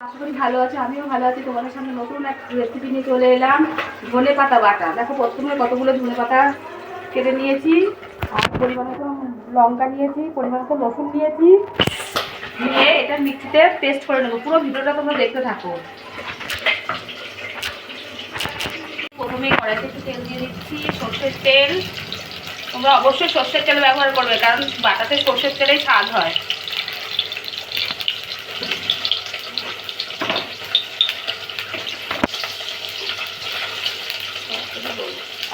আশা করি ভালো আছে, আমিও ভালো আছি। তোমাদের সামনে নতুন এক রেসিপি নিয়ে চলে এলাম, ধনে পাতা বাটা। দেখো, প্রথমে কতগুলো ধনে পাতা কেটে নিয়েছি। আর পরিমাণ মতো লঙ্কা নিয়েছি, পরিমাণ মতো রসুন নিয়েছি। নিয়ে এটা মিক্সিতে পেস্ট করে নেব। পুরো ভিডিওটা তোমরা দেখতে থাকো। প্রথমে কড়াইতে একটু তেল দিয়ে দিচ্ছি, সর্ষের তেল। তোমরা অবশ্যই সর্ষের তেল ব্যবহার করবে, কারণ বাটাতে সর্ষের তেলেই স্বাদ হয়।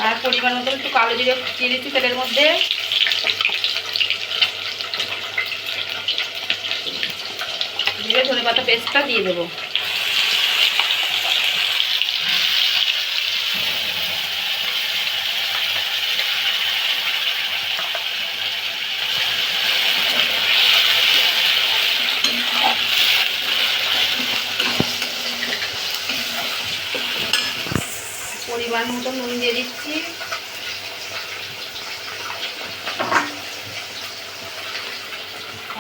আর পরিমাণ মতো একটু কালো জিরে দিয়ে দিচ্ছি তেলের মধ্যে। দিয়ে ধনে পাতা পেস্টটা দিয়ে দেবো। পরিমাণ মতো নুন দিয়ে দিচ্ছি।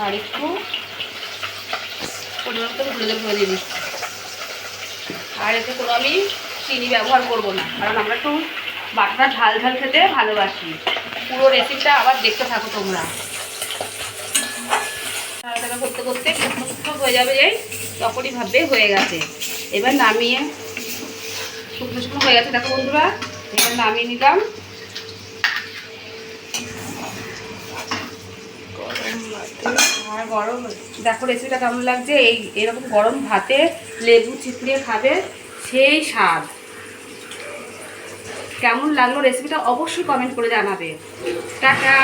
আর একটু পরিমাণ মতো হলুদের গুঁড়ো দিয়ে দিচ্ছি। আর এতে কোনো আমি চিনি ব্যবহার করব না, কারণ আমরা একটু বাটাটা ঝাল ঝাল খেতে ভালোবাসি। পুরো রেসিপিটা আবার দেখতে থাকো তোমরা। করতে করতে হয়ে যাবে, এই তখনই ভাববে হয়ে গেছে। এবার নামিয়ে শুকনো শুকনো হয়ে গেছে। দেখো বন্ধুরা এবার নামিয়ে নিলাম। আর গরম দেখো রেসিপিটা কেমন লাগছে? এই এরকম গরম ভাতে লেবু চিপড়িয়ে খাবে সেই স্বাদ। কেমন লাগল রেসিপিটা অবশ্যই কমেন্ট করে জানাবে। টাটা!